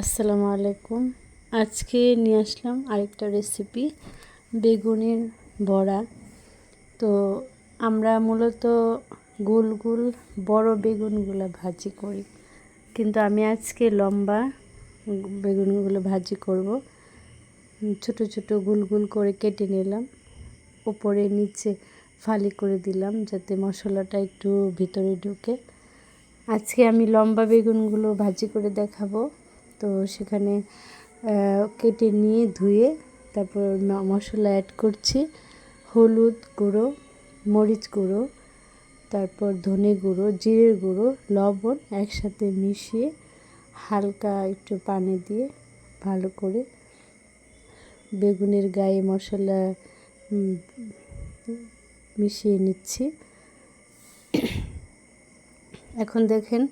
আসসালামু আলাইকুম। আজকে নিয়ে আসলাম আরেকটা রেসিপি বেগুনের বড়া। তো আমরা মূলত গোল গোল বড় বেগুনগুলো ভাজি করি। কিন্তু আমি আজকে লম্বা বেগুনগুলো ভাজি করব। ছোট ছোট গুল গুল করে কেটে নিলাম। ওপরে নিচে ফালি করে দিলাম যাতে মশলাটা একটু ভিতরে ঢুকে। আজকে আমি লম্বা বেগুনগুলো ভাজি করে দেখাবো। তো সেখানে কেটে নিয়ে ধুয়ে তারপর মশলা অ্যাড করছি। হলুদ গুঁড়ো, মরিচ গুঁড়ো, তারপর ধনে গুঁড়ো, জিরের গুঁড়ো, লবণ একসাথে মিশিয়ে হালকা একটু পানি দিয়ে ভালো করে বেগুনের গায়ে মশলা মিশিয়ে নিচ্ছি। এখন দেখেন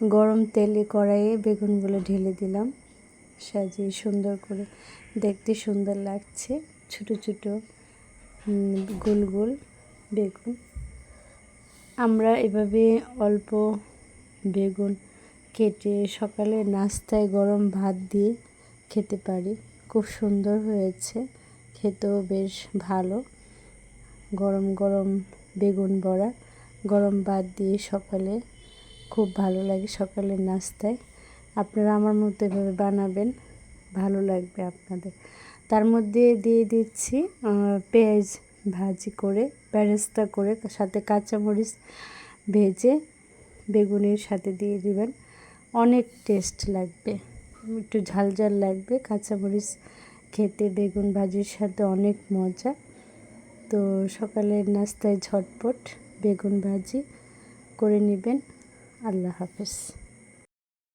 গরম তেলে কড়াইয়ে বেগুনগুলো ঢেলে দিলাম। সাজিয়ে সুন্দর করে দেখতে সুন্দর লাগছে। ছোট ছোট গোল গোল বেগুন। আমরা এভাবে অল্প বেগুন কেটে সকালে নাস্তায় গরম ভাত দিয়ে খেতে পারি। খুব সুন্দর হয়েছে। খেতেও বেশ ভালো। গরম গরম বেগুন বড়া, গরম ভাত দিয়ে সকালে খুব ভালো লাগে সকালের নাস্তায়। আপনারা আমার মতো এভাবে বানাবেন, ভালো লাগবে আপনাদের। তার মধ্যে দিয়ে দিচ্ছি পেঁয়াজ ভাজি করে প্যারেস্তা করে, তার সাথে কাঁচামরিচ ভেজে বেগুনের সাথে দিয়ে দিবেন। অনেক টেস্ট লাগবে একটু ঝাল ঝাল লাগবে। কাঁচামরিচ খেতে, বেগুন ভাজির সাথে অনেক মজা। তো সকালের নাস্তায় ঝটপট বেগুন ভাজি করে নেবেন। আল্লাহ হাফেজ।